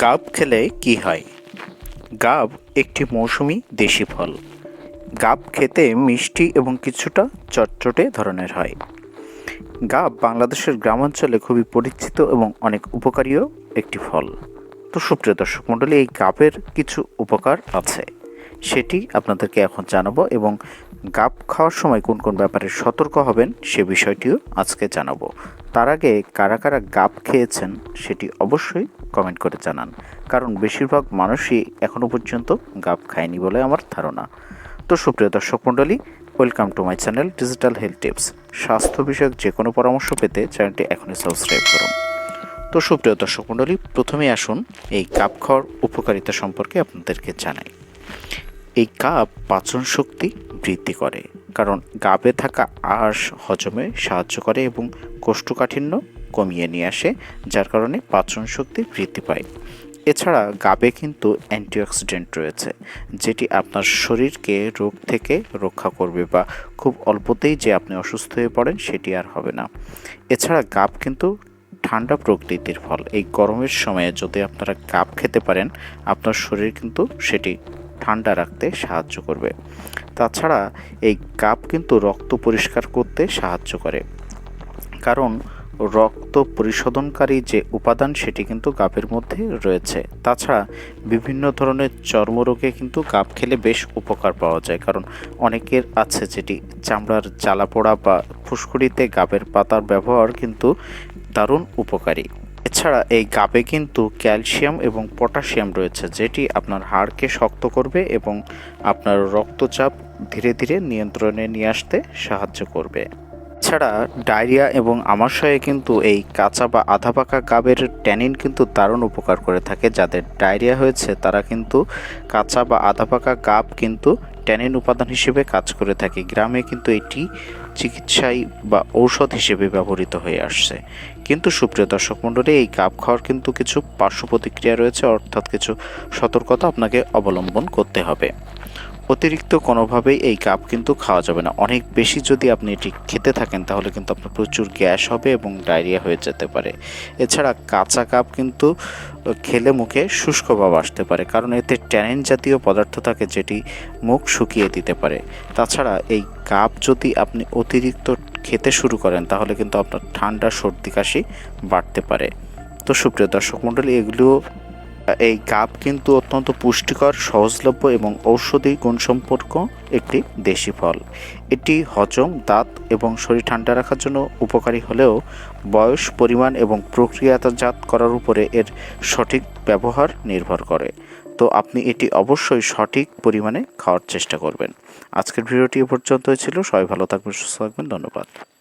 গাব খেলে কি হয়? গাব একটি মৌসুমি দেশি ফল। গাব খেতে মিষ্টি এবং কিছুটা চটচটে ধরনের হয়। গাব বাংলাদেশের গ্রামাঞ্চলে খুবই পরিচিত এবং অনেক উপকারীও একটি ফল। তো সুপ্রিয় দর্শক মণ্ডলী, এই গাবের কিছু উপকার আছে। সেটি আপনাদেরকে এখন জানাব এবং গাব খাওয়ার সময় কোন কোন ব্যাপারে সতর্ক হবেন সে বিষয়টিও আজকে জানাব। তার আগে কারা কারা গাব খেয়েছেন সেটি অবশ্যই কমেন্ট করে জানান। কারণ বেশিরভাগ মানুষই এখনও পর্যন্ত গাব খায়নি বলে আমার ধারণা। তো সুপ্রিয় দর্শক মণ্ডলী welcome to my channel digital health tips স্বাস্থ্য বিষয়ক যে কোনো পরামর্শ পেতে চ্যানেলটি এখনই সাবস্ক্রাইব করুন। তো সুপ্রিয় দর্শক মণ্ডলী প্রথমে আসুন এই কাপ খাওয়ার উপকারিতা সম্পর্কে আপনাদেরকে জানাই। এই কাপ পাচন শক্তি বৃদ্ধি করে, কারণ গাবে থাকা আঁশ হজমে সাহায্য করে এবং কোষ্ঠকাঠিন্য কমিয়ে নিয়ে আসে, যার কারণে পাচন শক্তি বৃদ্ধি পায়। এছাড়া গাবে কিন্তু অ্যান্টিঅক্সিডেন্ট রয়েছে, যেটি আপনার শরীরকে রোগ থেকে রক্ষা করবে বা খুব অল্পতেই যে আপনি অসুস্থ হয়ে পড়েন সেটি আর হবে না। এছাড়া গাব কিন্তু ঠান্ডা প্রকৃতির ফল। এই গরমের সময়ে যদি আপনারা গাব খেতে পারেন, আপনার শরীর কিন্তু সেটি ঠান্ডা রাখতে সাহায্য করবে। তাছাড়া এই গাব কিন্তু রক্ত পরিষ্কার করতে সাহায্য করে। কারণ রক্ত পরিশোধনকারী যে উপাদান, সেটি কিন্তু গাবের মধ্যে রয়েছে। তাছাড়া বিভিন্ন ধরনের চর্মরোগে কিন্তু গাব খেলে বেশ উপকার পাওয়া যায়, কারণ অনেকের আছে যেটি চামড়ার জ্বালা পোড়া বা ফুসকুড়িতে গাবের পাতার ব্যবহার কিন্তু দারুণ উপকারী। এছাড়া এই গাবে কিন্তু ক্যালসিয়াম এবং পটাশিয়াম রয়েছে, যেটি আপনার হাড়কে শক্ত করবে এবং আপনার রক্তচাপ ধীরে ধীরে নিয়ন্ত্রণে নিয়ে আসতে সাহায্য করবে। এছাড়া ডায়রিয়া এবং আমাশয়ে কিন্তু এই কাঁচা বা আধা পাকা গাবের ট্যানিন কিন্তু দারুণ উপকার করে থাকে। যাদের ডায়রিয়া হয়েছে, তারা কিন্তু কাঁচা বা আধা পাকা গাব কিন্তু ট্যানিন উপাদান হিসেবে কাজ করে থাকে। গ্রামে কিন্তু এটি চিকিৎসায় বা ঔষধ হিসেবে ব্যবহৃত হয়ে আসছে। কিন্তু সুপ্রিয় দর্শক মণ্ডলী, এই গাব খাওয়ার কিন্তু কিছু পার্শ্ব প্রতিক্রিয়া রয়েছে, অর্থাৎ কিছু সতর্কতা আপনাকে অবলম্বন করতে হবে। অতিরিক্ত কোনোভাবেই এই কাপ কিন্তু খাওয়া যাবে না। অনেক বেশি যদি আপনি এটি খেতে থাকেন, তাহলে কিন্তু আপনার প্রচুর গ্যাস হবে এবং ডায়রিয়া হয়ে যেতে পারে। এছাড়া কাঁচা কাপ কিন্তু খেলে মুখে শুষ্ক ভাব আসতে পারে, কারণ এতে ট্যানিন জাতীয় পদার্থ থাকে যেটি মুখ শুকিয়ে দিতে পারে। তাছাড়া এই কাপ যদি আপনি অতিরিক্ত খেতে শুরু করেন, তাহলে কিন্তু আপনার ঠান্ডা, সর্দি, কাশি বাড়তে পারে। তো সুপ্রিয় দর্শক মণ্ডলী, এগুলো এই গাব কিন্তু অত্যন্ত পুষ্টিকর, সহজলভ্য এবং ঔষধি গুণসম্পর্ক একটি দেশি ফল। এটি হজম, দাঁত এবং শরীর ঠান্ডা রাখার জন্য উপকারী হলেও বয়স, পরিমাণ এবং প্রক্রিয়াজাত করার উপরে এর সঠিক ব্যবহার নির্ভর করে। তো আপনি এটি অবশ্যই সঠিক পরিমাণে খাওয়ার চেষ্টা করবেন। আজকের ভিডিওটি এ পর্যন্তই ছিল। সবাই ভালো থাকবেন, সুস্থ থাকবেন। ধন্যবাদ।